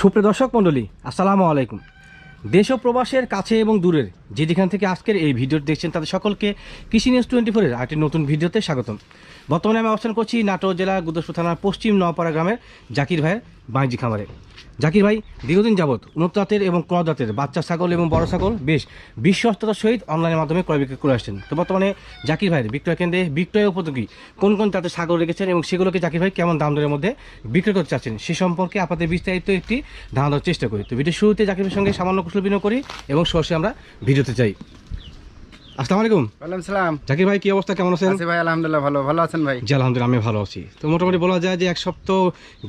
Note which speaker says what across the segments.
Speaker 1: সুপ্রিয় দর্শক মণ্ডলী, আসসালামু আলাইকুম। দেশ ও প্রবাসের কাছে এবং দূরের যে যেখান থেকে আজকের এই ভিডিও দেখছেন তাদের সকলকে কৃষি নিউজ টোয়েন্টি ফোরের আরেকটি নতুন ভিডিওতে স্বাগতম। বর্তমানে আমি অবস্থান করছি নাটোর জেলা গুদস্পুর থানার পশ্চিম নওপাড়া গ্রামের জাকির ভাইয়ের বাণিজ্যিক খামারে। জাকির ভাই, দীর্ঘদিন যাবৎ উন্নত জাতের এবং ক্রয় জাতের বাচ্চা ছাগল এবং বড় ছাগল বেশ বিশ্বস্ততার সহিত অনলাইনের মাধ্যমে ক্রয় বিক্রয় করে আসছেন। তো বর্তমানে জাকির ভাইয়ের বিক্রয় কেন্দ্রে বিক্রয় উপযোগী কোন কোন জাতের ছাগল রেখেছেন এবং সেগুলোকে জাকির ভাই কেমন দাম দরের মধ্যে বিক্রয় করতে চাচ্ছেন সে সম্পর্কে আপনাদের বিস্তারিত একটি ধারণা দেওয়ার চেষ্টা করি। তো ভিডিও শুরুতে জাকির ভাইয়ের সঙ্গে সামান্য কুশল বিনিয়োগ করি এবং সরাসরি আমরা ভিডিওতে যাই। আসসালামু আলাইকুম।
Speaker 2: ওয়ালাইকুম সালাম।
Speaker 1: জাকির ভাই কি অবস্থা? কেমন আছেন?
Speaker 2: ভাই আলহামদুলিল্লাহ ভালো। ভালো আছেন ভাই?
Speaker 1: জি আলহামদুলিল্লাহ আমি ভালো আছি। তো মোটামুটি বলা যায় যে এক সপ্তাহ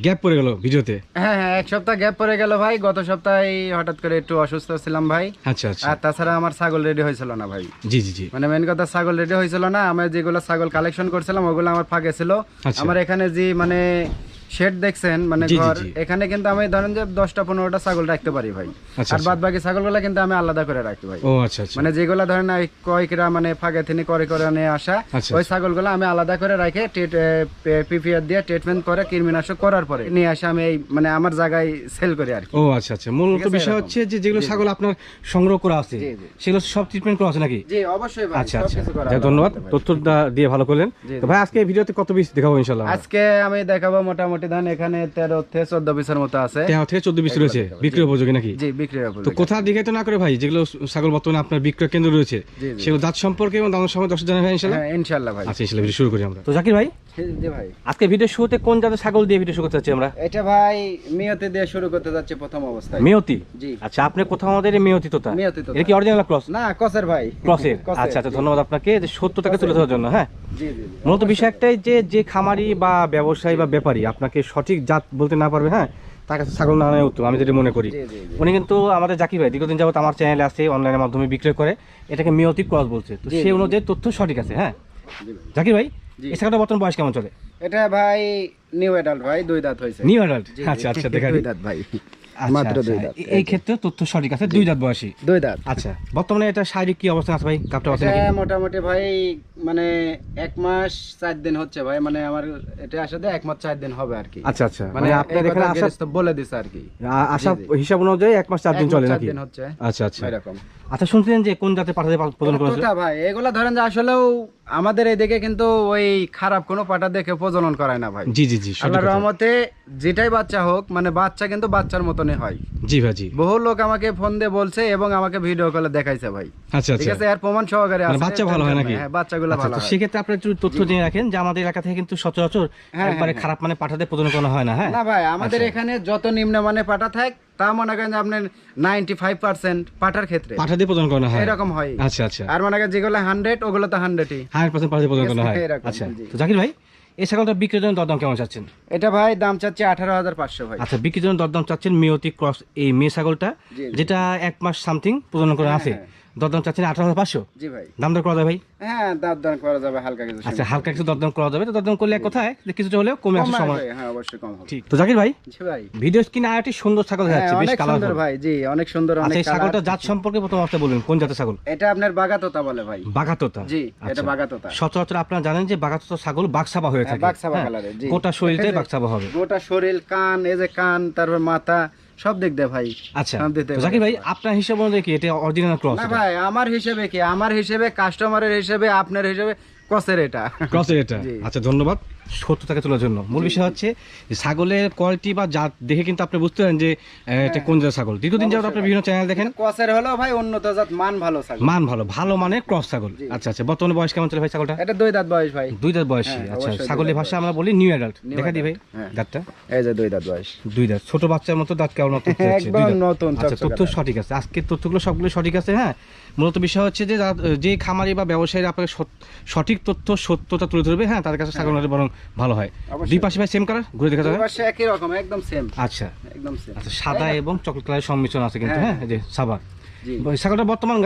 Speaker 1: গ্যাপ পড়ে গেল ভিডিওতে?
Speaker 2: হ্যাঁ হ্যাঁ এক সপ্তাহ গ্যাপ পড়ে গেল ভাই। গত সপ্তাহে হঠাৎ করে একটু অসুস্থ ছিলাম ভাই।
Speaker 1: আচ্ছা আচ্ছা।
Speaker 2: আর তাছাড়া আমার ছাগল রেডি হয়েছিল না ভাই।
Speaker 1: জি জি জি।
Speaker 2: মানে মেন কথা ছাগল রেডি হয়েছিল না। আমি যেগুলো ছাগল কালেকশন করছিলাম ওগুলো আমার ফাঁকে ছিল।
Speaker 1: আচ্ছা।
Speaker 2: আমার এখানে যে মানে শেড দেখছেন মানে ঘর এখানে কিন্তু আমি ধরেন যে দশটা পনেরোটা ছাগল রাখতে পারি ভাই।
Speaker 1: আচ্ছা,
Speaker 2: আর বাদ বাকি ছাগলগুলো কিন্তু আমি আলাদা করে রাখি ভাই।
Speaker 1: ও আচ্ছা আচ্ছা।
Speaker 2: মানে যেগুলো ধরেন মানে ফাঁকে থেকে করে করে নিয়ে আসা
Speaker 1: আচ্ছা,
Speaker 2: ওই ছাগলগুলো আমি আলাদা করে রাখে পিপিআর দিয়ে ট্রিটমেন্ট করে কৃমিনাশক করার পরে নিয়ে আসে আমি এই মানে আমার জায়গায় সেল করি আর
Speaker 1: ও আচ্ছা আচ্ছা। মূলত বিষয় হচ্ছে যে যেগুলো ছাগল আপনার সংগ্রহ করা আছে। সেগুলো সব ট্রিটমেন্ট করা আছে নাকি?
Speaker 2: জি অবশ্যই ভাই
Speaker 1: আচ্ছা আচ্ছা। ধন্যবাদ।
Speaker 2: ভাই।
Speaker 1: তথ্যটা দিয়ে ভালো করলেন। তো ভাই আজকে ভিডিওতে কত পিস দেখাবো ইনশাল্লাহ
Speaker 2: আজকে আমি দেখাবো মোটামুটি ধান এখানে তেরো থেকে চোদ্দ পিসের মতো আছে।
Speaker 1: তেরো থেকে চোদ্দ পিস রয়েছে।
Speaker 2: দেখাবো,
Speaker 1: উপযোগী নাকি?
Speaker 2: জি বিক্রির
Speaker 1: তো কোথা দিকে তো না করে ভাই যেগুলো ছাগল বর্তমানে আপনার বিক্রয় কেন্দ্র রয়েছে
Speaker 2: জি, জি।
Speaker 1: সেগুলো দাঁত সম্পর্কে এবং দামের সময় দশ জানা ইনশাল্লাহ
Speaker 2: হ্যাঁ ইনশাল্লাহ ভাই।
Speaker 1: আচ্ছা ইনশাল্লাহ শুরু করি আমরা। তো জাকির ভাই
Speaker 2: জি ভাই।
Speaker 1: আজকে ভিডিও শুরুতে কোন জাতের ছাগল দিয়ে ভিডিও শুরু করতে চাচ্ছি আমরা?
Speaker 2: এটা ভাই মিয়তে দিয়ে শুরু করতে যাচ্ছে প্রথম অবস্থায়।
Speaker 1: মেয়তি?
Speaker 2: জি।
Speaker 1: আচ্ছা আপনি কোথাও আমাদের মেয়তি তোতা?
Speaker 2: মেয়তি তোতা।
Speaker 1: এটা কি অরিজিনাল ক্রস
Speaker 2: না কসের ভাই।
Speaker 1: ক্রসের আচ্ছা আচ্ছা ধন্যবাদ আপনাকে যে সত্যটাকে তুলে ধরার জন্য হ্যাঁ?
Speaker 2: জি জি জি।
Speaker 1: মূলত বিষয় একটাই যে যে খামারি বা ব্যবসায়ী বা ব্যাপারী আপনাকে সঠিক জাত বলতে না পারবে হ্যাঁ? তার কাছে ছাগল না নেওয়া উত্তম আমি যেটা মনে করি। উনি কিন্তু আমাদের জাকি ভাই দীর্ঘদিন যাবত আমার চ্যানেলে আছে অনলাইনের মাধ্যমে বিক্রয় করে এটাকে মেয়তিক ক্রস বলছে। তো
Speaker 2: সে
Speaker 1: সেই অনুযায়ী তথ্য সঠিক আছে হ্যাঁ। জাকির ভাই এই ছাগলটা বর্তমান বয়স কেমন চলে?
Speaker 2: এটা ভাই নিউ অ্যাডাল্ট ভাই দুই দাঁত হয়েছে।
Speaker 1: New adult. আচ্ছা আচ্ছা দেখা
Speaker 2: দুই দাঁত ভাই। মাত্র দুই
Speaker 1: আচ্ছা।
Speaker 2: দাঁত।
Speaker 1: এই ক্ষেত্রে তথ্য সঠিক আছে দুই দাঁত বয়সী?
Speaker 2: দুই দাঁত।
Speaker 1: আচ্ছা বর্তমানে এটা শারীরিক কি অবস্থা আছে ভাই? কাপটা আছে নাকি
Speaker 2: মোটামুটি ভাই মানে এক মাস চার দিন হচ্ছে ভাই মানে আমার এটা আসাতে এক মাস চার দিন হবে আর কি
Speaker 1: আচ্ছা আচ্ছা।
Speaker 2: মানে
Speaker 1: মানে আপনার এখানে আসা
Speaker 2: বলে দিছে আর কি
Speaker 1: আ- আসা
Speaker 2: জি, জি।
Speaker 1: হিসাব অনুযায়ী এক মাস চার দিন চলে নাকি?
Speaker 2: হচ্ছে
Speaker 1: আচ্ছা আচ্ছা।
Speaker 2: এরকম।
Speaker 1: আচ্ছা শুনছিলেন যে কোন জাতের পাঠাতে প্রদান করেছে?
Speaker 2: ভাই এগুলা ধরেন যে আসলেও আমাদের এদিকে কিন্তু ওই খারাপ কোনো পাটা দেখে প্রজনন করায় না ভাই।
Speaker 1: জি জি জি
Speaker 2: আল্লাহর রহমতে যেটাই বাচ্চা হোক মানে বাচ্চা কিন্তু বাচ্চার মতনই হয়।
Speaker 1: জি ভাই জি।
Speaker 2: বহু লোক আমাকে ফোন দিয়ে বলছে এবং আমাকে ভিডিও কলে দেখাইছে ভাই।
Speaker 1: আচ্ছা
Speaker 2: ঠিক
Speaker 1: আচ্ছা
Speaker 2: আছে এর প্রমাণ সহকারে
Speaker 1: মানে
Speaker 2: আছে।
Speaker 1: বাচ্চা ভালো হয় নাকি?
Speaker 2: হ্যাঁ বাচ্চাগুলো
Speaker 1: আচ্ছা
Speaker 2: ভালো হয়।
Speaker 1: সেক্ষেত্রে আপনি একটু তথ্য জেনে রাখেন যে আমাদের এলাকা থেকে কিন্তু সচরাচর
Speaker 2: হ্যাঁ,
Speaker 1: একবারে
Speaker 2: হ্যাঁ,
Speaker 1: খারাপ মানে পাঠাতে প্রদান করা হয় না হ্যাঁ?
Speaker 2: না ভাই আমাদের
Speaker 1: আচ্ছা।
Speaker 2: এখানে যত নিম্নমানের পাঠা থাক তা মনে করেন যে আপনার নাইনটি ফাইভ পার্সেন্ট পাটার ক্ষেত্রে।
Speaker 1: পাঠাতে প্রদান করা হয়?
Speaker 2: এরকম হয়।
Speaker 1: আচ্ছা আচ্ছা।
Speaker 2: আর মনে করেন যেগুলো হান্ড্রেড ওগুলো তো হান্ড্রেডই
Speaker 1: হান্ড্রেড পার্সেন্ট পাঠাতে প্রদান করা হয়। আচ্ছা। তো জাকির ভাই? এই ছাগলটা বিক্রির জন্য দরদাম কেমন চাচ্ছেন
Speaker 2: এটা ভাই দাম চাচ্ছে আঠারো হাজার পাঁচশো ভাই
Speaker 1: আচ্ছা বিক্রির জন্য দরদাম চাচ্ছেন মেয়তি ক্রস এই মেয়ে ছাগলটা। যেটা এক মাস সামথিং প্রদান করে আছে
Speaker 2: হ্যাঁ।
Speaker 1: দরদাম চাচ্ছেন আঠারো হাজার পাঁচশো?
Speaker 2: জি ভাই।
Speaker 1: দাম দর করা যায় ভাই?
Speaker 2: হ্যাঁ দাম দাম করা যাবে হালকা কিছু
Speaker 1: আচ্ছা হালকা কিছু দরদাম করা যাবে তো দরদাম করলে কথায় কিছুটা হলেও কমে সময়।
Speaker 2: হ্যাঁ অবশ্যই কম হবে।
Speaker 1: ঠিক। তো জাকির ভাই
Speaker 2: জি ভাই।
Speaker 1: ভিডিও স্ক্রিনে আরেকটি সুন্দর ছাগল দেখা
Speaker 2: হ্যাঁ,
Speaker 1: যাচ্ছে বেশ
Speaker 2: অনেক সুন্দর ভাই জি অনেক সুন্দর অনেক
Speaker 1: আচ্ছা এই
Speaker 2: colour।
Speaker 1: ছাগলটা জাত সম্পর্কে প্রথম বলবেন কোন জাতের ছাগল?
Speaker 2: এটা আপনার বাগাতোতা বলে ভাই।
Speaker 1: বাঘাতোতা?
Speaker 2: জি এটা
Speaker 1: আচ্ছা।
Speaker 2: বাগাতোতা
Speaker 1: সচরাচর আপনারা জানেন যে বাঘাতোতা ছাগল বাঘসাবা হয়ে
Speaker 2: হ্যাঁ,
Speaker 1: থাকে।
Speaker 2: বাঘসাবা
Speaker 1: হ্যাঁ,
Speaker 2: কালারের, জি।
Speaker 1: গোটা শরীরটাই
Speaker 2: এই
Speaker 1: হবে।
Speaker 2: গোটা শরীর কান এই যে কান তারপর মাথা সব দিক দে ভাই।
Speaker 1: আচ্ছা তো জাকির ভাই আপনার হিসাব অনুযায়ী কি এটা অরিজিনাল ক্রস
Speaker 2: না ভাই আমার হিসেবে কি? আমার হিসেবে কাস্টমারের হিসেবে আপনার হিসেবে ক্রসের এটা।
Speaker 1: ক্রসের এটা। আচ্ছা ধন্যবাদ। সত্যতাকে তোলার জন্য। মূল বিষয় হচ্ছে ছাগলের কোয়ালিটি বা জাত দেখে কিন্তু আপনি বুঝতে পারেন যে এটা কোন জাতের ছাগল। দীর্ঘদিন যাবত আপনি বিভিন্ন চ্যানেল দেখেন।
Speaker 2: কসের হলো ভাই উন্নত জাত মান ভালো ছাগল।
Speaker 1: মান ভালো ভালো মানের ক্রস ছাগল। আচ্ছা আচ্ছা বর্তমানে বয়স কেমন চলে ভাই ছাগলটা?
Speaker 2: এটা দুই দাঁত বয়স ভাই।
Speaker 1: দুই দাঁত বয়সী
Speaker 2: হ্যাঁ,
Speaker 1: আচ্ছা ছাগলের ভাষা আমরা বলি নিউ অ্যাডাল্ট দেখা দিই ভাই
Speaker 2: হ্যাঁ।
Speaker 1: দাঁতটা।
Speaker 2: এই যে দুই দাঁত বয়স।
Speaker 1: দুই দাঁত ছোট বাচ্চার মতো দাঁত কেমন মতো হচ্ছে,
Speaker 2: একদম নতুন,
Speaker 1: আচ্ছা তথ্য সঠিক আছে। আজকের তথ্যগুলো সবগুলো সঠিক আছে হ্যাঁ? মূলত বিষয় হচ্ছে যে যে খামারি বা ব্যবসায়ীরা আপনাকে সঠিক তথ্য সত্যতা তুলে ধরবে হ্যাঁ তাদের কাছে ছাগল বরং ভালো হয়। দুই পাশে ভাই সেম কালার ঘুরে দেখা যাবে?
Speaker 2: পাশে একই রকম একদম সেম
Speaker 1: আচ্ছা।
Speaker 2: একদম সেম
Speaker 1: আচ্ছা সাদা এবং চকলেট কালারের সম্মিশ্রণ আছে কিন্তু হ্যাঁ
Speaker 2: হ্যাঁ।
Speaker 1: এই যে সাবা বর্তমান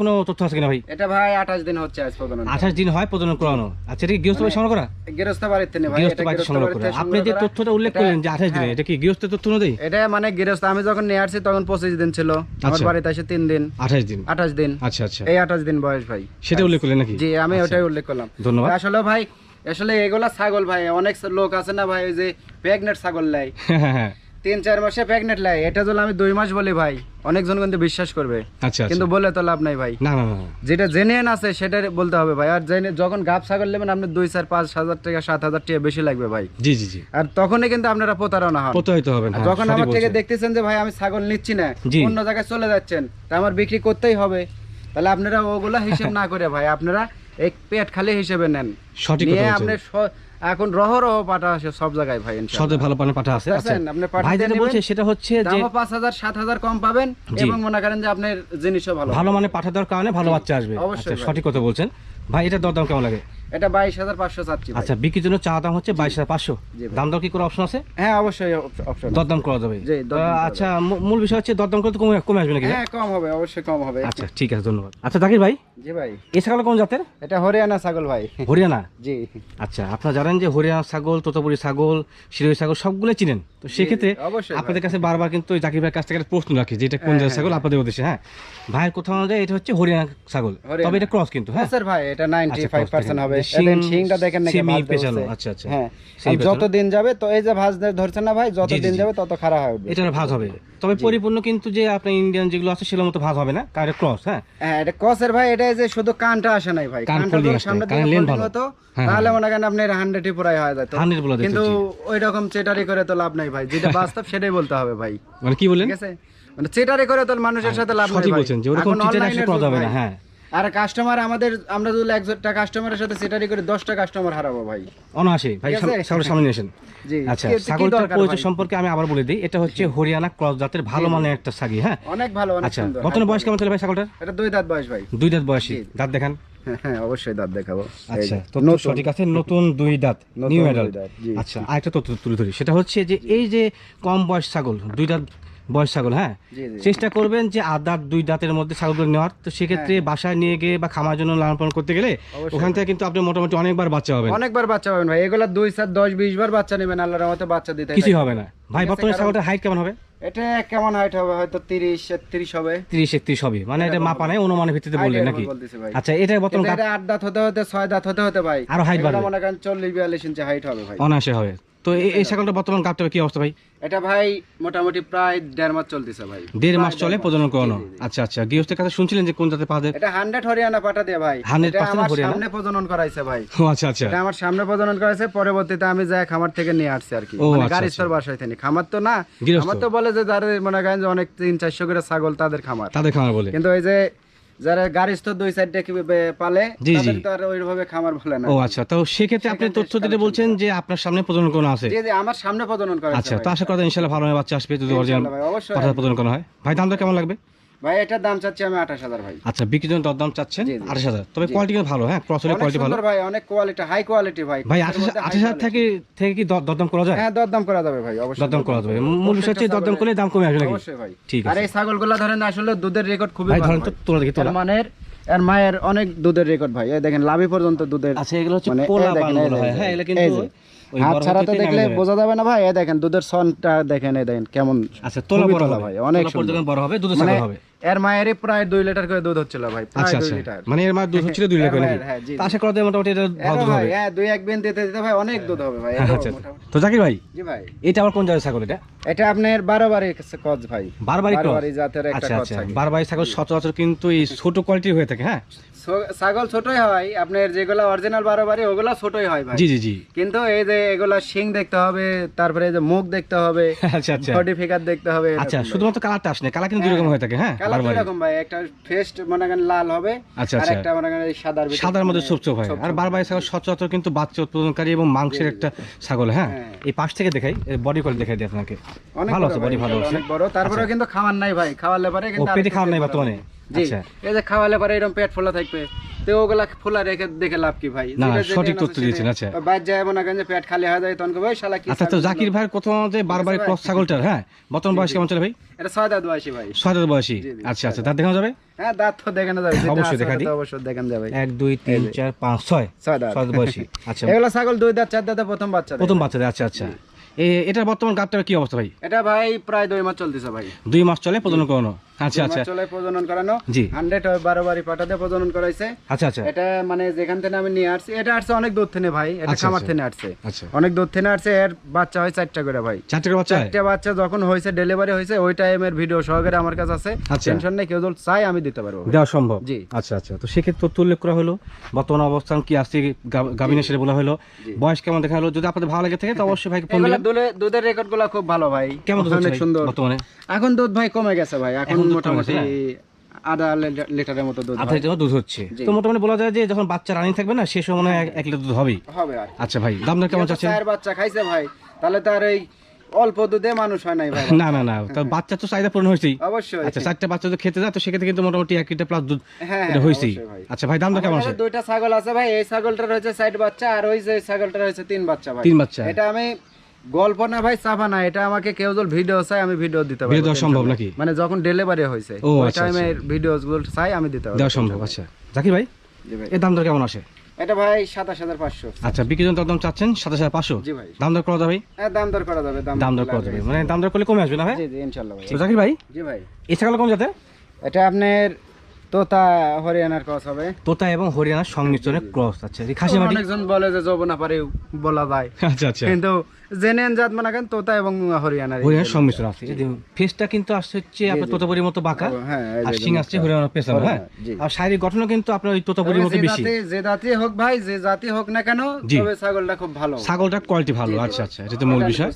Speaker 1: কোনো তথ্য আছে কিনা ভাই?
Speaker 2: এটা ভাই আঠাশ দিন হচ্ছে আজ
Speaker 1: আঠাশ দিন হয় প্রজনন করানো। আচ্ছা এটা কি গৃহস্থ বাড়ি সংগ্রহ করা?
Speaker 2: গৃহস্থ বাড়িতে নেই ভাই
Speaker 1: গৃহস্থ বাড়িতে সংগ্রহ করা। আপনি যে তথ্যটা উল্লেখ করলেন যে আঠাশ দিনে
Speaker 2: হ্যাঁ।
Speaker 1: এটা কি গৃহস্থ তথ্য অনুযায়ী?
Speaker 2: এটা মানে গৃহস্থ আমি যখন নিয়ে আসছি তখন পঁচিশ দিন ছিল। আমার
Speaker 1: আচ্ছা।
Speaker 2: বাড়িতে আসে তিন দিন।
Speaker 1: আঠাশ দিন।
Speaker 2: আঠাশ দিন।
Speaker 1: আচ্ছা আচ্ছা।
Speaker 2: এই আঠাশ দিন বয়স ভাই।
Speaker 1: সেটা উল্লেখ করলেন নাকি?
Speaker 2: জি আমি
Speaker 1: আচ্ছা।
Speaker 2: ওটাই উল্লেখ করলাম।
Speaker 1: ধন্যবাদ।
Speaker 2: আসলে ভাই আসলে এগুলা ছাগল ভাই অনেক লোক আছে না ভাই ওই যে প্রেগনেন্ট ছাগল লাই। তিন চার মাসে প্রেগনেন্ট লাই এটা যদি আমি দুই মাস বলি ভাই অনেকজন কিন্তু বিশ্বাস করবে।
Speaker 1: আচ্ছা
Speaker 2: কিন্তু বলে তো লাভ নাই ভাই।
Speaker 1: না না।
Speaker 2: যেটা জেনেন আছে সেটা বলতে হবে ভাই। আর জেনে যখন গাব ছাগল নেবেন আপনি দুই চার পাঁচ হাজার টাকা সাত হাজার টাকা বেশি লাগবে ভাই।
Speaker 1: জি জি জি।
Speaker 2: আর তখনই কিন্তু আপনারা প্রতারণা হন।
Speaker 1: প্রতারিত হবেন হ্যাঁ,
Speaker 2: যখন আমার থেকে। দেখতেছেন যে ভাই আমি ছাগল নিচ্ছি না। অন্য জায়গায় চলে যাচ্ছেন তা আমার বিক্রি করতেই হবে। তাহলে আপনারা ওগুলা হিসেব না করে ভাই আপনারা এক পেট খালি হিসেবে নেন।
Speaker 1: সঠিক
Speaker 2: নিয়ে আপনি এখন রহ রহ পাঠা আছে সব জায়গায় ভাই ইনশাআল্লাহ।
Speaker 1: ভালো পানের পাঠা আছে
Speaker 2: আছেন আপনি পাটা
Speaker 1: ভাই যেটা বলছে সেটা হচ্ছে যে
Speaker 2: দামও পাঁচ হাজার সাত হাজার কম পাবেন। এবং মনে করেন যে আপনার জিনিসও ভালো
Speaker 1: ভালো মানে পাঠা দেওয়ার কারণে ভালো বাচ্চা আসবে। আচ্ছা সঠিক কথা বলছেন। ভাই এটা দরদাম কেমন লাগে?
Speaker 2: এটা বাইশ হাজার পাঁচশো চাচ্ছি
Speaker 1: আচ্ছা বিক্রির জন্য চা দাম হচ্ছে বাইশ হাজার পাঁচশো। দাম দর কি কোনো অপশন আছে?
Speaker 2: হ্যাঁ অবশ্যই অপশন
Speaker 1: দরদাম করা যাবে। আচ্ছা মূল বিষয় হচ্ছে দরদাম করতে কমে কমে আসবে নাকি
Speaker 2: হ্যাঁ কম হবে অবশ্যই কম হবে।
Speaker 1: আচ্ছা ঠিক আছে ধন্যবাদ। আচ্ছা জাকির ভাই?
Speaker 2: জি ভাই।
Speaker 1: এই ছাগল কোন জাতের?
Speaker 2: এটা হরিয়ানা ছাগল ভাই।
Speaker 1: হরিয়ানা?
Speaker 2: জি।
Speaker 1: আচ্ছা আপনারা জানেন যে হরিয়ানা ছাগল তোতাপুরি ছাগল শিরোই ছাগল সবগুলো চিনেন। তো সেক্ষেত্রে আপনাদের কাছে বারবার কিন্তু জাকির ভাইয়ের কাছ থেকে প্রশ্ন রাখি যে এটা কোন
Speaker 2: হ্যাঁ,
Speaker 1: জাতের ছাগল আপনাদের উদ্দেশ্যে হ্যাঁ। ভাইয়ের কোথাও অনুযায়ী এটা হচ্ছে হরিয়ানা ছাগল। তবে এটা ক্রস কিন্তু হ্যাঁ?
Speaker 2: স্যার ভাই এটা নাইনটি ফাইভ পার্সেন্ট হবে। শিংটা দেখেন নাকি।
Speaker 1: আচ্ছা, আচ্ছা।
Speaker 2: হ্যাঁ যত দিন যাবে তো এই যে ভাঁজ ধরছে না ভাই যত দিন যাবে তত খারাপ হবে।
Speaker 1: এটার ভাগ হবে। তবে পরিপূর্ণ কিন্তু যে আপনার ইন্ডিয়ান যেগুলো আছে সেগুলোর মতো ভাগ হবে না। কারণ ক্রস হ্যাঁ?
Speaker 2: হ্যাঁ এটা কসের ভাই এটা যে শুধু কানটা আসে নাই ভাই। কানটা সামনে দিকে
Speaker 1: ভালো।
Speaker 2: হতো
Speaker 1: হ্যাঁ,
Speaker 2: তাহলে
Speaker 1: হ্যাঁ।
Speaker 2: মনে করেন আপনার হান্ড্রেডই পুরাই হয়ে যেত।
Speaker 1: 100 বলে
Speaker 2: কিন্তু ওই রকম চেটারি করে তো লাভ নাই ভাই। যেটা বাস্তব সেটাই বলতে হবে ভাই।
Speaker 1: মানে কি বললেন?
Speaker 2: ঠিক আছে? মানে চেটারি করে তো মানুষের সাথে লাভ নাই ভাই।
Speaker 1: বলছেন যে ওরকম চিটের করা যাবে না হ্যাঁ।
Speaker 2: আর কাস্টমার আমাদের আমরা যদি একজনটা কাস্টমারের সাথে চেটারি করে দশটা কাস্টমার হারাবো ভাই।
Speaker 1: অনায়াসে ভাই সামনে আসেন।
Speaker 2: জি
Speaker 1: আচ্ছা ছাগলটার পরিচয় সম্পর্কে আমি আবার বলে দিই। এটা হচ্ছে হরিয়ানা ক্রস জাতের ভালো মানের একটা ছাগি হ্যাঁ?
Speaker 2: অনেক ভালো অনেক
Speaker 1: আচ্ছা বর্তমানে বয়স কেমন চলে ভাই ছাগলটার?
Speaker 2: এটা দুই দাঁত বয়স ভাই।
Speaker 1: দুই দাঁত বয়সী। দাঁত দেখান।
Speaker 2: হ্যাঁ অবশ্যই দাঁত দেখাবো।
Speaker 1: আচ্ছা। সঠিক আছে নতুন দুই দাঁত নিউ। আচ্ছা আরেকটা তথ্য তুলে ধরি। সেটা হচ্ছে যে এই যে কম বয়স ছাগল দুই দাঁত বয়স ছাগল হ্যাঁ। চেষ্টা করবেন যে আট দাঁত দুই দাঁতের মধ্যে ছাগলগুলো নেওয়ার। তো সেক্ষেত্রে বাসায় নিয়ে গিয়ে বা খামার জন্য লালন পালন করতে গেলে ওখান থেকে কিন্তু আপনি মোটামুটি অনেকবার বাচ্চা হবেন
Speaker 2: অনেকবার বাচ্চা পাবেন ভাই। এগুলা দুই সাত দশ বিশ বার বাচ্চা নেবেন আল্লাহর রহমতে বাচ্চা দিতে
Speaker 1: কিছুই হবে না। ভাই বর্তমানে ছাগলটার হাইট কেমন হবে?
Speaker 2: এটা কেমন হাইট হবে? হয়তো তিরিশ একত্রিশ হবে।
Speaker 1: তিরিশ একত্রিশ হবে। মানে এটা মাপা নাই অনুমানের ভিত্তিতে বললেন নাকি। আচ্ছা এটা বর্তমান
Speaker 2: এটা আট দাঁত হতে হতে ছয় দাঁত হতে হতে ভাই। আরও
Speaker 1: বাড়বে।
Speaker 2: মনে করেন চল্লিশ বিয়াল্লিশ ইঞ্চি হাইট হবে ভাই।
Speaker 1: অনায়াসে হবে। তো এই- ছাগলটা বর্তমান কি অবস্থা ভাই?
Speaker 2: এটা ভাই মোটামুটি প্রায় দেড় মাস চলতেছে ভাই।
Speaker 1: দেড় মাস চলে প্রজনন করানো। আচ্ছা আচ্ছা গৃহস্থের কাছে শুনছিলেন যে কোন পাদের
Speaker 2: এটা হান্ড্রেড হরিয়ানা পাঠা দিয়ে ভাই।
Speaker 1: 100%
Speaker 2: আমার
Speaker 1: হরিয়ানা?
Speaker 2: সামনে প্রজনন করাইছে ভাই।
Speaker 1: ও আচ্ছা আচ্ছা।
Speaker 2: এটা আমার সামনে প্রজনন করেছে পরবর্তীতে আমি যাই খামার থেকে নিয়ে আসছি আর কি। মানে
Speaker 1: আচ্ছা,
Speaker 2: গাড়ি
Speaker 1: আচ্ছা।
Speaker 2: বাসায় থেকে খামার তো না। আমার তো বলে যে যারা মনে করেন যে অনেক তিন চারশো করে ছাগল তাদের খামার।
Speaker 1: তাদের খামার বলে।
Speaker 2: কিন্তু ওই যে যারা গাড়ি স্তর দুই সাইড কি পালে
Speaker 1: জি, জি।
Speaker 2: তো আর ওইভাবে খামার বলে না।
Speaker 1: ও আচ্ছা। তো সেক্ষেত্রে আপনি তথ্য দিতে বলছেন যে আপনার সামনে প্রজনন কোন আছে?
Speaker 2: জি জি আমার সামনে প্রজনন করা
Speaker 1: আচ্ছা। তো আশা করা যায় ইনশাল্লাহ ভালো বাচ্চা আসবে যদি অরিজিনাল
Speaker 2: অবশ্যই
Speaker 1: প্রজনন করা হয়। ভাই দামটা কেমন লাগবে?
Speaker 2: ভাই এটার দাম চাচ্ছি আমি আঠাশ হাজার ভাই।
Speaker 1: আচ্ছা বিক্রির জন্য দরদাম চাচ্ছেন?
Speaker 2: জি, জি।
Speaker 1: আঠাশ হাজার। তবে কোয়ালিটি ভালো হ্যাঁ? ক্রস কোয়ালিটি ভালো।
Speaker 2: ভাই অনেক কোয়ালিটি হাই কোয়ালিটি ভাই।
Speaker 1: ভাই আঠাশ
Speaker 2: মধ্যে high
Speaker 1: আঠাশ হাজার থেকে থেকে কি দরদাম করা যায়?
Speaker 2: হ্যাঁ দরদাম করা যাবে ভাই অবশ্যই।
Speaker 1: দরদাম করা যাবে। মূল বিষয় হচ্ছে দরদাম করলে দাম কমে আসবে
Speaker 2: অবশ্যই ভাই।
Speaker 1: ঠিক
Speaker 2: আর
Speaker 1: আছে।
Speaker 2: এই ছাগলগুলা ধরেন আসলে দুধের রেকর্ড খুবই
Speaker 1: ভাই
Speaker 2: ভালো
Speaker 1: ধরেন তো তোলা দেখি তোলা।
Speaker 2: মানের এর মায়ের অনেক দুধের রেকর্ড ভাই। এই দেখেন লাভি পর্যন্ত দুধের
Speaker 1: আচ্ছা এগুলো হচ্ছে
Speaker 2: মানে
Speaker 1: পোলা বলা হয়। হ্যাঁ এগুলো কিন্তু
Speaker 2: হাত
Speaker 1: বড়
Speaker 2: ছাড়াতে
Speaker 1: হতে
Speaker 2: দেখলে বোঝা যাবে না ভাই। দেখেন দুধের সনটা দেখেন দেখেন কেমন
Speaker 1: আচ্ছা তোলা বড়
Speaker 2: ভাই অনেক সুন্দর।
Speaker 1: বড় হবে দুধ
Speaker 2: মানে
Speaker 1: হবে।
Speaker 2: এর মায়েরই প্রায় লিটার করে দুধ হচ্ছিল ভাই প্রায়
Speaker 1: আচ্ছা আচ্ছা।
Speaker 2: লিটার।
Speaker 1: মানে এর মার দুধ হচ্ছিল নাকি
Speaker 2: মায়ের, হ্যাঁ, জি,
Speaker 1: তা আশা করা যায় মোটামুটি এটা ভালো দুধ হবে।
Speaker 2: হ্যাঁ দুই এক বিন দিতে দিতে ভাই অনেক দুধ হবে ভাই
Speaker 1: আচ্ছা তো জাকির ভাই
Speaker 2: জি ভাই।
Speaker 1: এটা আবার কোন জাতের ছাগল এটা?
Speaker 2: এটা আপনার বারো বারি কজ? ভাই জাতের একটা
Speaker 1: আচ্ছা
Speaker 2: কজ
Speaker 1: আচ্ছা
Speaker 2: থাকে।
Speaker 1: ছাগল সচরাচর কিন্তু এই ছোট কোয়ালিটির হয়ে থাকে হ্যাঁ?
Speaker 2: ছাগল ছোটই হয় আপনার যেগুলো অরিজিনাল বারো বারি ওগুলো ছোটই হয় ভাই।
Speaker 1: জি জি জি।
Speaker 2: কিন্তু এই যে এগুলা শিং দেখতে হবে তারপরে যে মুখ দেখতে হবে
Speaker 1: আচ্ছা আচ্ছা।
Speaker 2: বডি ফিগার দেখতে হবে
Speaker 1: আচ্ছা শুধুমাত্র কালারটা আসে না কালার কিন্তু দুই রকম হয়ে থাকে হ্যাঁ
Speaker 2: কালার
Speaker 1: বারবারই।
Speaker 2: এরকম ভাই একটা ফেস্ট মনে করেন লাল হবে
Speaker 1: আচ্ছা,
Speaker 2: আর
Speaker 1: আচ্ছা।
Speaker 2: একটা মনে করেন সাদার
Speaker 1: সাদার মধ্যে
Speaker 2: মানে
Speaker 1: ছোপ ছোপ হয় আর
Speaker 2: ছোপ।
Speaker 1: বারবারই ছাগল সচরাচর কিন্তু বাচ্চা উৎপাদনকারী এবং মাংসের একটা ছাগল হ্যাঁ।
Speaker 2: হ্যাঁ।
Speaker 1: এই পাশ থেকে দেখাই বডি কোয়ালিটি দেখাই দিই আপনাকে।
Speaker 2: অনেক
Speaker 1: ভালো আছে বডি ভালো আছে।
Speaker 2: বড়। তারপরে কিন্তু খাওয়ার নাই ভাই খাওয়ার
Speaker 1: ব্যাপারে
Speaker 2: কিন্তু
Speaker 1: পেটে খাওয়ার নাই বর্তমানে।
Speaker 2: জি।
Speaker 1: আচ্ছা।
Speaker 2: এই যে খাওয়ালে পারে এরকম পেট ফোলা থাকবে তো ওগুলা ফোলা রেখে দেখে লাভ কি ভাই?
Speaker 1: না, সঠিক তথ্য দিয়েছেন, আচ্ছা।
Speaker 2: বাইর যায় মনে করেন যে পেট খালি হয়ে যায় তখন ভাই শালা কি
Speaker 1: আচ্ছা তো জাকির ভাইয়ের কোথাও যে বারবারই ক্রস ছাগলটার হ্যাঁ? বর্তমান বয়স কেমন চলে ভাই?
Speaker 2: এটা ছয় দাঁত বয়সী ভাই।
Speaker 1: ছয় দাঁত বয়সী? আচ্ছা আচ্ছা তার দেখানো যাবে?
Speaker 2: হ্যাঁ দাঁত তো দেখানো যাবে।
Speaker 1: অবশ্যই দেখা দিই।
Speaker 2: অবশ্যই দেখানো যাবে
Speaker 1: এক দুই তিন চার পাঁচ ছয়?
Speaker 2: ছয় দাঁত।
Speaker 1: ছয় দাঁত বয়সী। আচ্ছা।
Speaker 2: এগুলো ছাগল দুই দাঁত চার দাঁতে প্রথম বাচ্চা
Speaker 1: প্রথম বাচ্চাদের আচ্ছা আচ্ছা। এ- এটার বর্তমান গাবটার কি অবস্থা ভাই?
Speaker 2: এটা ভাই প্রায় দুই মাস চলতেছে ভাই।
Speaker 1: দুই মাস চলে প্রজনন করানো? আচ্ছা, আচ্ছা।
Speaker 2: চলে প্রজনন করানো
Speaker 1: জি।
Speaker 2: হান্ড্রেড বারো বাড়ি পাঠাতে প্রজনন করাইছে।
Speaker 1: আচ্ছা আচ্ছা।
Speaker 2: এটা মানে যেখান থেকে আমি নিয়ে আসছি এটা আসছে অনেক দূর থেকে ভাই এটা
Speaker 1: আচ্ছা,
Speaker 2: খামার
Speaker 1: আচ্ছা।
Speaker 2: থেকে আসছে।
Speaker 1: আচ্ছা।
Speaker 2: অনেক দূর থেকে আসছে এর বাচ্চা হয় চারটা করে ভাই।
Speaker 1: চারটে বাচ্চা
Speaker 2: চারটা বাচ্চা যখন হয়েছে ডেলিভারি হয়েছে ওই টাইমের ভিডিও সহকারে আমার কাছে আছে।
Speaker 1: আচ্ছা।
Speaker 2: টেনশন নেই কেউ চাই আমি দিতে পারব
Speaker 1: দেওয়া সম্ভব?
Speaker 2: জি।
Speaker 1: আচ্ছা আচ্ছা। তো সেক্ষেত্রে তথ্য উল্লেখ করা হলো বর্তমান অবস্থান কি আসছে গাভিনে সেটা বলা হলো। বয়স কেমন দেখা হলো? যদি আপনাদের ভালো লাগে থাকে তো অবশ্যই ফোন দিবেন।
Speaker 2: দুধের খুব ভালো ভাই।
Speaker 1: কেমন
Speaker 2: অনেক সুন্দর।
Speaker 1: বর্তমানে?
Speaker 2: এখন দুধ ভাই কমে গেছে ভাই এখন মোটামুটি
Speaker 1: গেছে,
Speaker 2: আধা লিটারের মতো দুধ
Speaker 1: আধা লিটার দুধ হচ্ছে। তো মোটামুটি বলা যায় যে যখন বাচ্চা রানিং থাকবে না সে সময় এক- এক লিটার দুধ হবেই।
Speaker 2: হবে
Speaker 1: আচ্ছা ভাই দাম কেমন চাচ্ছেন?
Speaker 2: চায়ের বাচ্চা খাইছে ভাই তাহলে তার এই অল্প দুধে মানুষ হয় নাই ভাই।
Speaker 1: না না না তো বাচ্চা তো চাহিদা পূরণ
Speaker 2: অবশ্যই।
Speaker 1: আচ্ছা চারটা বাচ্চা তো খেতে যায় তো সেক্ষেত্রে কিন্তু মোটামুটি এক লিটার প্লাস দুধ
Speaker 2: হ্যাঁ,
Speaker 1: এটা
Speaker 2: হ্যাঁ,
Speaker 1: আচ্ছা ভাই কেমন আছে?
Speaker 2: দুইটা ছাগল আছে ভাই এই ছাগলটার হয়েছে সাইড বাচ্চা আর ওই যে ছাগলটার হয়েছে তিন বাচ্চা ভাই।
Speaker 1: তিন বাচ্চা।
Speaker 2: এটা আমি গল্প না ভাই চাপা না এটা আমাকে কেউ যদি ভিডিও চাই আমি ভিডিও দিতে পারব
Speaker 1: ভিডিও সম্ভব নাকি?
Speaker 2: মানে যখন ডেলিভারি হয়েছে ওই
Speaker 1: আচ্ছা,
Speaker 2: টাইমে ভিডিও গুলো চাই আমি দিতে পারব
Speaker 1: দেওয়া সম্ভব আচ্ছা। জাকির ভাই এর দাম দর কেমন আসে?
Speaker 2: এটা ভাই সাতাশ হাজার পাঁচশো।
Speaker 1: আচ্ছা বিক্রির জন্য দাম চাচ্ছেন সাতাশ হাজার পাঁচশো?
Speaker 2: জি ভাই।
Speaker 1: দাম দর করা যাবে?
Speaker 2: হ্যাঁ দাম দর করা যাবে
Speaker 1: দাম দর করা যাবে। মানে দাম দর করলে কমে আসবে না ভাই?
Speaker 2: জি জি ইনশাল্লাহ ভাই।
Speaker 1: জাকির ভাই?
Speaker 2: জি ভাই।
Speaker 1: এই ছাগল কোন জাতে
Speaker 2: এটা আপনার তোতা হরিয়ানার ক্রস হবে।
Speaker 1: তোতা এবং হরিয়ানার সংমিশ্রণে ক্রস খাসি মাটি?
Speaker 2: অনেকজন বলে যে যৌবনা পারে বলা যায়।
Speaker 1: আচ্ছা আচ্ছা।
Speaker 2: কিন্তু জেনেন জাত মনে করেন তোতা এবং হরিয়ানার
Speaker 1: হরিয়ানার সংমিশ্রণ আছে। ফেসটা কিন্তু আসছে হচ্ছে আপনার তোতাপুরির মতো বাঁকা
Speaker 2: হ্যাঁ
Speaker 1: আর আসছে হরিয়ানার পেছনে হ্যাঁ? আর শারীরিক গঠনও কিন্তু আপনার ওই তোতাপুরির মতো
Speaker 2: যে
Speaker 1: বেশি।
Speaker 2: জাতি- যে জাতি হোক ভাই যে জাতি হোক না কেন তবে ছাগলটা খুব ভালো।
Speaker 1: ছাগলটার কোয়ালিটি ভালো। আচ্ছা আচ্ছা এটা তো মূল বিষয়।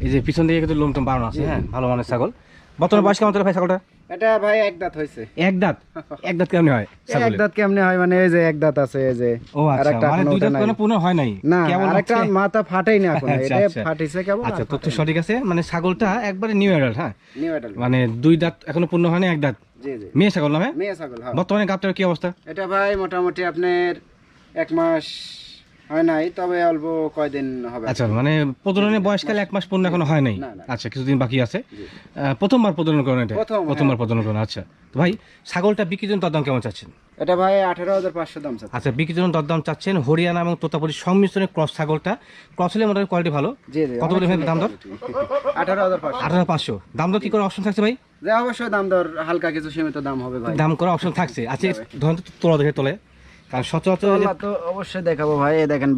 Speaker 1: এই যে পিছন দিকে কিন্তু লোমটম বাড়ানো আছে হ্যাঁ ভালো মানের ছাগল। বর্তমানে বয়স কেমন ভাই ছাগলটা
Speaker 2: এটা ভাই এক দাঁত হয়েছে
Speaker 1: এক দাঁত? এক দাঁত কেমন হয়
Speaker 2: এক দাঁত কেমনে হয়? মানে এই যে এক দাঁত আছে এই যে
Speaker 1: ও আচ্ছা মানে দুই দাঁত কোনো হয় নাই?
Speaker 2: না আরেকটা মাথা ফাটেই না এখন
Speaker 1: আচ্ছা,
Speaker 2: এটা
Speaker 1: আচ্ছা।
Speaker 2: ফাটিছে কেবল
Speaker 1: আচ্ছা তথ্য সঠিক আছে? মানে ছাগলটা একবারে নিউ অ্যাডাল্ট হ্যাঁ?
Speaker 2: নিউ
Speaker 1: মানে দুই দাঁত এখনও পূর্ণ হয়নি এক দাঁত?
Speaker 2: জি জি।
Speaker 1: মেয়ে ছাগল না হ্যাঁ
Speaker 2: মেয়ে ছাগল হ্যাঁ।
Speaker 1: বর্তমানে গাবটার কি অবস্থা?
Speaker 2: এটা ভাই মোটামুটি আপনার এক মাস হয় নাই তবে অল্প কয়দিন হবে।
Speaker 1: আচ্ছা মানে প্রজননের বয়সকাল এক মাস পূর্ণ এখনও হয় নাই। আচ্ছা কিছুদিন বাকি আছে। প্রথমবার প্রজনন করেন এটা?
Speaker 2: হ্যাঁ।
Speaker 1: প্রথমবার প্রজনন করেন আচ্ছা। তো ভাই ছাগলটা বিক্রির জন্য দরদাম কেমন চাচ্ছেন?
Speaker 2: এটা ভাই আঠারো হাজার পাঁচশো দাম
Speaker 1: আচ্ছা বিক্রির জন্য দরদাম চাচ্ছেন হরিয়ানা এবং তোতাপুরি সংমিশ্রণে ক্রস ছাগলটা। ক্রস হলে মোটামুটি কোয়ালিটি ভালো? কত বলে দাম দর?
Speaker 2: আঠারো হাজার পাঁচশো।
Speaker 1: আঠারো পাঁচশো। দাম দর কি করে অপশন থাকছে ভাই?
Speaker 2: অবশ্যই দাম দর হালকা কিছু সীমিত দাম হবে ভাই।
Speaker 1: দাম করে অপশন থাকছে। আচ্ছা ধরেন তো তোলা দেখে তোলে। কারণ সচরাচর
Speaker 2: তো অবশ্যই দেখাবো ভাই। এই দেখেন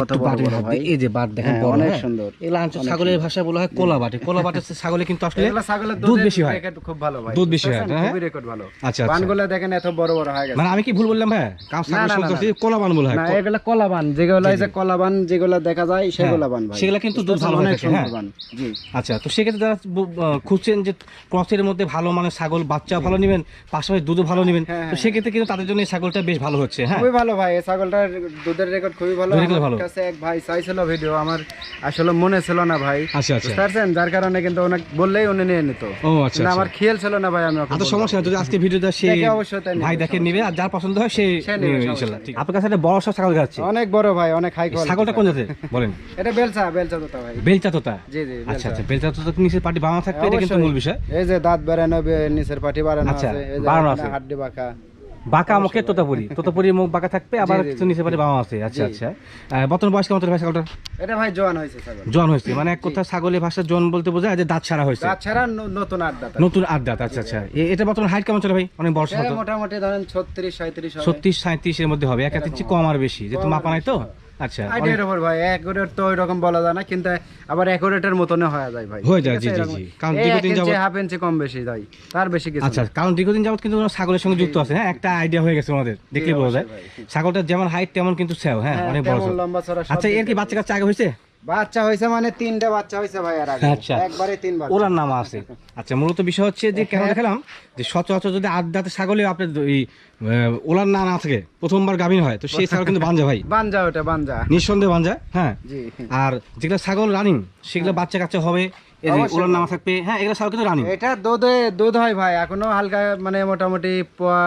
Speaker 2: কত বড় বড় ভাই।
Speaker 1: এই যে বাট দেখেন
Speaker 2: হ্যাঁ,
Speaker 1: বড়
Speaker 2: অনেক
Speaker 1: হ্যাঁ।
Speaker 2: সুন্দর।
Speaker 1: এগুলো ছাগলের ভাষায় বলা হয় কোলা বাটে। কোলা ছাগলে কিন্তু আসলে
Speaker 2: ছাগলের
Speaker 1: দুধ বেশি হয়।
Speaker 2: খুব ভালো ভাই।
Speaker 1: দুধ বেশি হয়, হ্যাঁ?
Speaker 2: খুবই রেকর্ড ভালো।
Speaker 1: আচ্ছা আচ্ছা।
Speaker 2: বানগুলো দেখেন এত বড় বড় হয়ে গেছে।
Speaker 1: মানে আমি কি ভুল বললাম ভাই?
Speaker 2: না,
Speaker 1: ছাগল
Speaker 2: না,
Speaker 1: শুনতে
Speaker 2: না,
Speaker 1: পাচ্ছি কলাবান বলা হয়।
Speaker 2: না এগুলা কলাবান যেগুলো এই যে কলাবান যেগুলো দেখা যায় সেগুলা বান ভাই।
Speaker 1: সেগুলা কিন্তু দুধ ভালো
Speaker 2: অনেক সুন্দর। বান জি।
Speaker 1: আচ্ছা তো সেক্ষেত্রে যারা খুঁজছেন যে ক্রসের মধ্যে ভালো মানে ছাগল বাচ্চা ভালো নেবেন পাশাপাশি দুধও ভালো নেবেন তো সেক্ষেত্রে কিন্তু তাদের জন্য এই ছাগলটা বেশ ভালো হচ্ছে হ্যাঁ?
Speaker 2: খুবই ভালো ভাই এই ছাগলটার দুধের রেকর্ড খুবই ভালো। আমার কাছে এক ভাই চাইছিল ভিডিও আমার আসলে মনে ছিল না ভাই।
Speaker 1: আচ্ছা আচ্ছা।
Speaker 2: পারছেন? যার কারণে কিন্তু অনেক বললেই উনি নিয়ে নিত।
Speaker 1: ও আচ্ছা আচ্ছা।
Speaker 2: আমার খেয়াল ছিল না ভাই আমি
Speaker 1: আচ্ছা সমস্যা যদি আজকে ভিডিওটা সে ভাই দেখে নিবে আর যার পছন্দ হয় সে। ঠিক আপনার কাছে একটা বড় সব ছাগল যাচ্ছে
Speaker 2: অনেক বড় ভাই অনেক হাই কোয়ালিটি
Speaker 1: ছাগলটা কোন জাতের? বলেন।
Speaker 2: এটা বেলচা বেলচা তোতা ভাই।
Speaker 1: বেলচা তোতা?
Speaker 2: জি জি
Speaker 1: আচ্ছা। আচ্ছা বেলচা তোতা নিচের পাটি বামা থাকবে এটা কিন্তু মূল বিষয়।
Speaker 2: এই যে দাঁত বেরানো নিচের পাটি বাড়ানো আছে এই যে
Speaker 1: আছে।
Speaker 2: হাড্ডি বাঁকা।
Speaker 1: বাঁকা মুখে তোতাপুরি। তোতাপুরি মুখ বাঁকা থাকবে আবার কিছু নিচে পারে বামা আছে। আচ্ছা। আচ্ছা। বর্তমান বয়স কেমন ভাই ছাগলটা
Speaker 2: এটা ভাই জোয়ান হয়েছে
Speaker 1: জোয়ান হয়েছে মানে এক কথা ছাগলের ভাষা জন বলতে বোঝায় যে দাঁত ছাড়া হয়েছে।
Speaker 2: দাঁত ছাড়া নতুন আট দাঁত
Speaker 1: নতুন আট দাঁত আচ্ছা। আচ্ছা এটা বর্তমান হাইট কেমন চলে ভাই? অনেক বড়
Speaker 2: মোটামুটি ধরেন ছত্রিশ সাঁত্রিশ
Speaker 1: ছত্রিশ সাঁত্রিশের মধ্যে হবে এক ইঞ্চি কম। আর বেশি। যেহেতু মাপা নাই তো? আচ্ছা
Speaker 2: আইডিয়ার উপর ভাই অ্যাকুরেট তো ওইরকম বলা যায় না কিন্তু আবার অ্যাকুরেটের মতনে হয়ে যায় ভাই।
Speaker 1: হয়ে যায়, জি, জি, জি। কারণ দীর্ঘদিন যাবত-
Speaker 2: হাফ ইঞ্চি কম বেশি তার বেশি কিছু
Speaker 1: আচ্ছা কারণ দীর্ঘদিন যাবত কিন্তু ওরা ছাগলের সঙ্গে যুক্ত আছে হ্যাঁ? একটা আইডিয়া হয়ে গেছে আমাদের দেখলে বোঝা যায়। ছাগলটার যেমন হাইট তেমন কিন্তু সেও হ্যাঁ
Speaker 2: হ্যাঁ,
Speaker 1: অনেক বড়
Speaker 2: লম্বা
Speaker 1: আচ্ছা এর কি বাচ্চা কাচ্চা আগে হয়েছে?
Speaker 2: বাচ্চা হয়েছে মানে তিনটা বাচ্চা হয়েছে ভাই আর
Speaker 1: আচ্ছা।
Speaker 2: একবারে তিন বাচ্চা।
Speaker 1: নাম আছে। আচ্ছা মূলত বিষয় হচ্ছে যে কেন
Speaker 2: হ্যাঁ।
Speaker 1: দেখালাম যে সচরাচর যদি আড্ডাতে ছাগলে আপনার এই ওলার না না থাকে প্রথমবার গাভীন হয় তো সেই ছাগল কিন্তু বাঞ্জা ভাই।
Speaker 2: বানজা ওটা বানজা
Speaker 1: নিঃসন্দেহে বাঞ্জা হ্যাঁ। আর যেগুলো ছাগল রানিং সেগুলো বাচ্চা কাচ্চা হবে এই যে
Speaker 2: অবশ্যই।
Speaker 1: ওলার নামা থাকবে হ্যাঁ এগুলো ছাগল কিন্তু রানিং।
Speaker 2: এটা দুধে দুধ হয় ভাই। এখনও হালকা মানে মোটামুটি পোয়া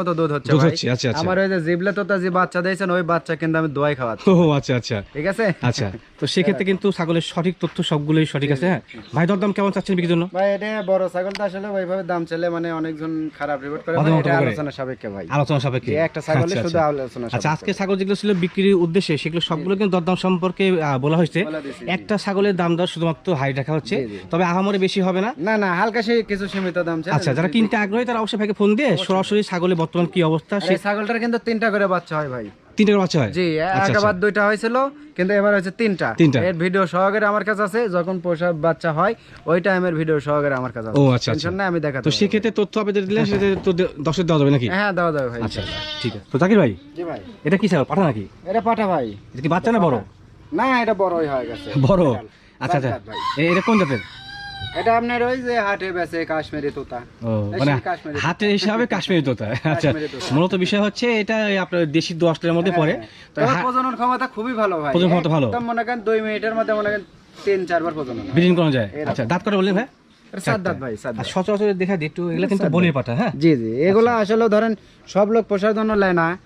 Speaker 2: মতো দুধ হচ্ছে
Speaker 1: দুধ হচ্ছে, আচ্ছা, আচ্ছা।
Speaker 2: আমার ওই যে জিবলে তো যে বাচ্চা দিয়েছেন ওই বাচ্চা কিন্তু আমি দোয়াই খাওয়াচ্ছি।
Speaker 1: ও আচ্ছা আচ্ছা।
Speaker 2: ঠিক আছে?
Speaker 1: আচ্ছা। তো সেক্ষেত্রে কিন্তু ছাগলের সঠিক তথ্য সবগুলোই সঠিক আছে হ্যাঁ। ভাই দরদাম কেমন চাচ্ছেন বিক্রির জন্য?
Speaker 2: ভাই এটা বড় ছাগলটা আসলে ওইভাবে দাম চলে মানে অনেকজন খারাপ রিপোর্ট করে এটা আলোচনা সাপেক্ষে ভাই।
Speaker 1: আলোচনা সাপেক্ষে।
Speaker 2: একটা ছাগলে
Speaker 1: আচ্ছা,
Speaker 2: শুধু
Speaker 1: আচ্ছা।
Speaker 2: আলোচনা
Speaker 1: আচ্ছা আজকে ছাগল যেগুলো ছিল বিক্রির উদ্দেশ্যে সেগুলো সবগুলো কিন্তু দরদাম সম্পর্কে বলা হয়েছে। একটা ছাগলের দাম দর শুধুমাত্র হাই রাখা হচ্ছে
Speaker 2: জি।
Speaker 1: তবে আহামরি বেশি হবে না।
Speaker 2: না না হালকা সে কিছু সীমিত দাম
Speaker 1: আচ্ছা যারা কিনতে আগ্রহী তারা অবশ্যই ভাইকে ফোন দিয়ে সরাসরি ছাগলের বর্তমান কি অবস্থা
Speaker 2: আর
Speaker 1: সে
Speaker 2: এই ছাগলটার কিন্তু তিনটা করে বাচ্চা হয় ভাই।
Speaker 1: তিনটে বাচ্চা হয়?
Speaker 2: জি
Speaker 1: আচ্ছা,
Speaker 2: একবার দুইটা হয়েছিল কিন্তু এবার হচ্ছে তিনটা।
Speaker 1: তিনটা।
Speaker 2: এর ভিডিও সহকারে আমার কাছে আছে যখন পোষা বাচ্চা হয় ওই টাইমের ভিডিও সহকারে আমার কাছে আছে।
Speaker 1: ও, আচ্ছা,
Speaker 2: টেনশন
Speaker 1: আচ্ছা।
Speaker 2: আমি দেখাতে
Speaker 1: তো সেক্ষেত্রে তথ্য আপনি দিলেন সেটা তো দে- দেওয়া যাবে নাকি?
Speaker 2: হ্যাঁ ভাই।
Speaker 1: আচ্ছা ঠিক আছে। তো জাকির ভাই
Speaker 2: জি ভাই।
Speaker 1: এটা কি ছাগল পাঠা নাকি?
Speaker 2: এটা পাঠা ভাই।
Speaker 1: এটা কি বাচ্চা না বড়?
Speaker 2: না এটা বড়ই হয়ে গেছে।
Speaker 1: বড়? আচ্ছা আচ্ছা। এটা কোন জাতের?
Speaker 2: এটা আপনার ওই যে হাটে বেচে কাশ্মীরি তোতা।
Speaker 1: ও মানে
Speaker 2: সেই
Speaker 1: হিসাবে কাশ্মীরি তোতা। আচ্ছা মূলত বিষয় হচ্ছে এটা আপনার দেশি দোয়াশটার মধ্যে পড়ে। তো
Speaker 2: তবে
Speaker 1: হা-
Speaker 2: প্রজনন ক্ষমতা খুবই ভালো ভাই।
Speaker 1: প্রজনন ক্ষমতা ভালো।
Speaker 2: মনে করেন দুই মিনিটের মধ্যে মনে করেন তিন চারবার প্রজনন।
Speaker 1: ব্রিডিং করা যায়। আচ্ছা দাঁত কটা বললেন ভাই। সচরাচর দেখা দিই একটু এগুলো কিন্তু বলির পাঠা হ্যাঁ?
Speaker 2: জি জি। এগুলো আসলে ধরেন সব লোক পোষার জন্য নেয় না।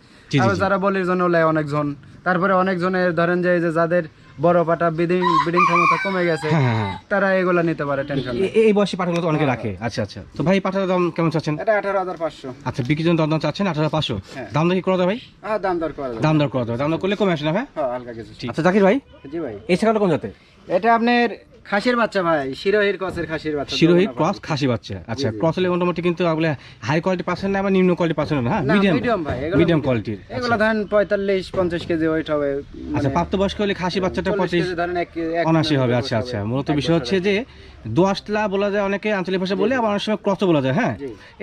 Speaker 2: যারা বলির জন্য নেয় অনেকজন। তারপরে অনেকজনের ধরেন যে যাদের বড় পাটা বিডিং বিডিং ক্ষমতা কমে গেছে
Speaker 1: হ্যাঁ হ্যাঁ হ্যাঁ।
Speaker 2: তারা এগুলা নিতে পারে টেনশন
Speaker 1: এই বয়সী পাঠাগুলো তো অনেকে রাখে। আচ্ছা আচ্ছা। তো ভাই পাঠার দাম কেমন চাচ্ছেন?
Speaker 2: এটা আঠারো হাজার পাঁচশো।
Speaker 1: আচ্ছা বিক্রির জন্য দাম চাচ্ছেন আঠারো পাঁচশো। দাম দর কি করা ভাই?
Speaker 2: দাম দর করা
Speaker 1: দাম দর করা দাম দর করলে কমে আসে না ভাই?
Speaker 2: হালকা কিছু।
Speaker 1: আচ্ছা জাকির ভাই?
Speaker 2: জি ভাই।
Speaker 1: এই ছাগলটা কোন জাতে
Speaker 2: এটা আপনার খাসির বাচ্চা ভাই শিরোহির কসের খাসির বাচ্চা
Speaker 1: শিরোহী
Speaker 2: দুটো না
Speaker 1: ক্রস খাসি বাচ্চা। আচ্ছা। ক্রস হলে মোটামুটি কিন্তু ওগুলো হাই কোয়ালিটি পাচ্ছেন না বা নিম্ন কোয়ালিটি পাচ্ছেন না হ্যাঁ
Speaker 2: না,
Speaker 1: মিডিয়াম
Speaker 2: ভাই,
Speaker 1: মিডিয়াম। কোয়ালিটির
Speaker 2: এগুলো ধরেন পঁয়তাল্লিশ পঞ্চাশ কেজি ওয়েট হবে
Speaker 1: আচ্ছা প্রাপ্তবয়স্ক হলে খাসি বাচ্চাটা
Speaker 2: চল্লিশ
Speaker 1: পঁচিশ
Speaker 2: কেজি ধরেন এক কে- এক
Speaker 1: অনাশি
Speaker 2: কেজি
Speaker 1: হবে আচ্ছা আচ্ছা। মূলত বিষয় হচ্ছে যে দোয়াশলা বলা যায় অনেকে আঞ্চলিক ভাষা বলে আবার অনেক সময় ক্রস বলা যায় হ্যাঁ?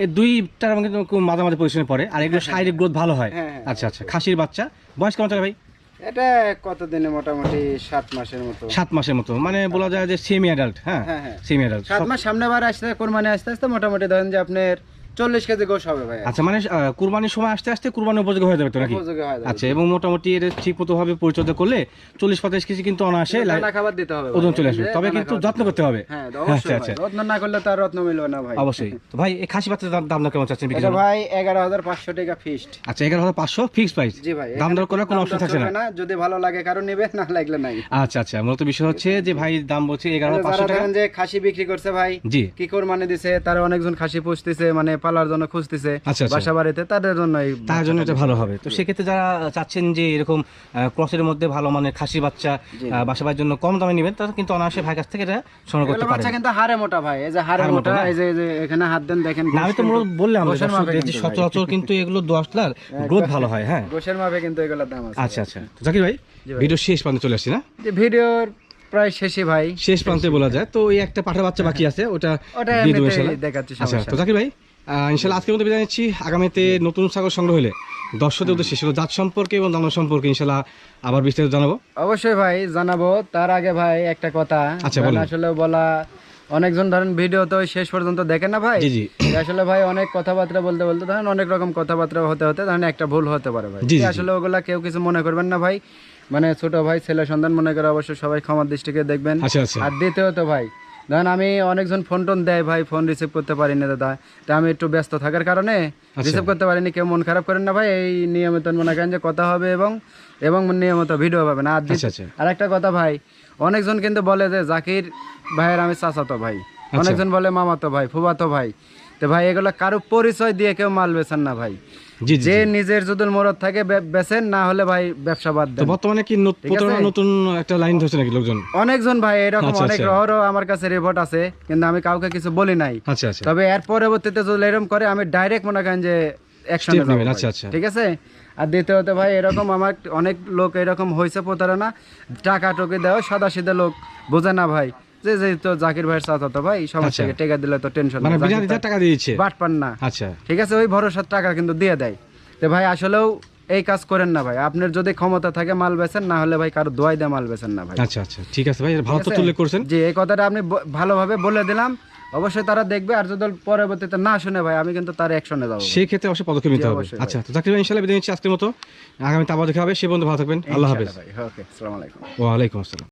Speaker 1: এই দুইটার মধ্যে কিন্তু খুব মাঝে মাঝে পজিশনে পড়ে আর এগুলো শারীরিক গ্রোথ ভালো হয়।
Speaker 2: হ্যাঁ, হ্যাঁ।
Speaker 1: আচ্ছা আচ্ছা। খাসির বাচ্চা বয়স কেমন চলে ভাই?
Speaker 2: এটা কতদিনে মোটামুটি সাত মাসের মতো?
Speaker 1: সাত মাসের মতো। মানে বলা যায় যে সেমি অ্যাডাল্ট হ্যাঁ?
Speaker 2: হ্যাঁ, হ্যাঁ।
Speaker 1: সেমি অ্যাডাল্ট
Speaker 2: সাত মাস সামনে বার আসতে কোরবানি আসতে আসতে মোটামুটি ধরেন যে আপনার চল্লিশ কেজি গোশ হবে ভাই
Speaker 1: আচ্ছা মানে কুরবানির সময় আসতে আসতে কুরবানি উপযোগী হয়ে যাবে তো নাকি। আচ্ছা এবং মোটামুটি এটা ঠিক মতো ভাবে পরিচর্যা করলে চল্লিশ কেজি কিন্তু অনায়াসে
Speaker 2: খাবার দিতে হবে
Speaker 1: ওজন চলে আসবে। তবে কিন্তু যত্ন করতে হবে।
Speaker 2: হ্যাঁ
Speaker 1: আচ্ছা আচ্ছা।
Speaker 2: যত্ন না করলে তার রত্ন মিলবে না ভাই।
Speaker 1: অবশ্যই। তো ভাই এই খাসি বাচ্চার দাম- কেমন চাচ্ছেন
Speaker 2: এটা ভাই এগারো হাজার পাঁচশো টাকা ফিস্ট
Speaker 1: আচ্ছা এগারো হাজার পাঁচশো প্রাইস
Speaker 2: জি ভাই
Speaker 1: দাম দর করার কোনো অপশন থাকছে না?
Speaker 2: যদি ভালো লাগে কারণ নেবে না লাগলে নাই।
Speaker 1: আচ্ছা আচ্ছা মূলত বিষয় হচ্ছে যে ভাই দাম বলছে এগারো হাজার পাঁচশো টাকা।
Speaker 2: যে খাসি বিক্রি করছে ভাই
Speaker 1: জি।
Speaker 2: কি কোরবানি দিছে তারা অনেকজন খাসি পুষতেছে মানে পালার জন্য খুঁজতেছে
Speaker 1: আচ্ছা, আচ্ছা।
Speaker 2: বাসা বাড়িতে তাদের জন্য
Speaker 1: তার জন্য এটা ভালো হবে। তো সেক্ষেত্রে যারা চাচ্ছেন যে এরকম ক্রসের মধ্যে ভালো মানের খাসি বাচ্চা। বাসা বাড়ির জন্য কম দামে নেবেন তারা কিন্তু অনায়াসে ভাই কাছ থেকে এটা সংগ্রহ করতে পারেন
Speaker 2: বাচ্চা কিন্তু হাড়ে মোটা ভাই এই যে হাড়ে
Speaker 1: মোটা
Speaker 2: এই যে এখানে হাত দেন দেখেন
Speaker 1: আমি তো মূলত বললাম যে। সচরাচর কিন্তু এগুলো দোয়াশলার গ্রোথ ভালো হয় হ্যাঁ।
Speaker 2: গোশের মাপে কিন্তু এগুলোর দাম আছে।
Speaker 1: আচ্ছা আচ্ছা। তো জাকির ভাই ভিডিও শেষ প্রান্তে চলে আসছি না?
Speaker 2: যে ভিডিওর প্রায় শেষে ভাই।
Speaker 1: শেষ প্রান্তে বলা যায়। তো এই একটা পাঠার বাচ্চা বাকি আছে ওটা।
Speaker 2: দেখাচ্ছি,
Speaker 1: আচ্ছা তো জাকির ভাই ইনশাল্লাহ আজকের মতো বিদায় নিচ্ছি। আগামীতে নতুন ছাগল সংগ্রহ হলে দর্শকদের উদ্দেশ্যে সেগুলো জাত সম্পর্কে এবং দাম সম্পর্কে ইনশাল্লাহ আবার বিস্তারিত জানাব।
Speaker 2: অবশ্যই ভাই জানাব। তার আগে ভাই একটা কথা।
Speaker 1: আচ্ছা,
Speaker 2: আসলে বলা অনেকজন ধরেন ভিডিও তো শেষ পর্যন্ত দেখেন না ভাই। আসলে ভাই অনেক কথাবার্তা বলতে বলতে ধরেন অনেক রকম কথাবার্তা হতে হতে ধরেন একটা ভুল হতে পারে ভাই। আসলে ওগুলা কেউ কিছু মনে করবেন না ভাই। মানে ছোট ভাই ছেলে সন্তান মনে করে অবশ্যই সবাই ক্ষমার দৃষ্টিকে দেখবেন।
Speaker 1: আচ্ছা আচ্ছা।
Speaker 2: আর দ্বিতীয়ত ভাই ধরেন আমি অনেকজন ফোন টোন দেয় ভাই ফোন রিসিভ করতে পারি না দাদা তা আমি একটু ব্যস্ত থাকার কারণে
Speaker 1: আচ্ছা।
Speaker 2: রিসিভ করতে পারিনি কেউ মন খারাপ করেন না ভাই এই নিয়মিত মনে করেন যে কথা হবে এবং এবং নিয়মিত ভিডিও পাবেন আর দ্বিতীয়-
Speaker 1: আচ্ছা, আচ্ছা।
Speaker 2: আর একটা কথা ভাই অনেকজন কিন্তু বলে যে জাকির ভাইয়ের আমি চাচাতো ভাই
Speaker 1: আচ্ছা।
Speaker 2: অনেকজন বলে মামাতো ভাই ফুবাতো ভাই তো ভাই এগুলো কারও পরিচয় দিয়ে কেউ মাল বেছেন না ভাই যে নিজের যদি মরদ থাকে বে- বেচেন না হলে ভাই ব্যবসা বাদ দেন।
Speaker 1: বর্তমানে কি? প্রতারণা নতুন একটা লাইন ধরছে নাকি লোকজন?
Speaker 2: অনেকজন ভাই এরকম
Speaker 1: আচ্ছা,
Speaker 2: অনেক
Speaker 1: আচ্ছা।
Speaker 2: রহরও আমার কাছে রিপোর্ট আছে কিন্তু আমি কাউকে কিছু বলি নাই।
Speaker 1: আচ্ছা আচ্ছা।
Speaker 2: তবে এর পরবর্তীতে যদি এরকম করে আমি ডাইরেক্ট মনে করেন যে অ্যাকশনে
Speaker 1: Step নেবেন, আচ্ছা, আচ্ছা।
Speaker 2: ঠিক আছে? আর দ্বিতীয়ত ভাই এরকম আমার অনেক লোক এরকম হয়েছে প্রতারণা। টাকা টুকে দেওয়া সাদা সিধা লোক বোঝে না ভাই। যে যে তো জাকির ভাইয়ের তো ভাই সমস্যা
Speaker 1: আচ্ছা।
Speaker 2: টেকা দিলে তো টেনশন
Speaker 1: মানে টাকা দিয়ে দিচ্ছে
Speaker 2: বাট পান না।
Speaker 1: আচ্ছা।
Speaker 2: ঠিক আছে ওই ভরসার টাকা কিন্তু দিয়ে দেয়। তো ভাই আসলেও এই কাজ করেন না ভাই। আপনার যদি ক্ষমতা থাকে মাল বেচেন না হলে ভাই কারও দোয়াই দিয়ে মাল বেচেন না ভাই।
Speaker 1: আচ্ছা আচ্ছা। ঠিক আছে ভাই ভালো তো তুলে করছেন।
Speaker 2: জি এই কথাটা আপনি ভালোভাবে বলে দিলাম। অবশ্যই তারা দেখবে আর যদি পরবর্তীতে না শুনে ভাই আমি কিন্তু তার অ্যাকশনে যাব
Speaker 1: সেই ক্ষেত্রে অবশ্যই পদক্ষেপ নিতে হবে। আচ্ছা তো ইনশাল্লাহ বিদায় নিচ্ছি আজকের মতো। আগামী আবার দেখা হবে। সে বন্ধু ভালো থাকবেন। আল্লাহ হাফেজ।
Speaker 2: ওকে আসসালামু আলাইকুম।
Speaker 1: ওয়ালাইকুম আসসালাম।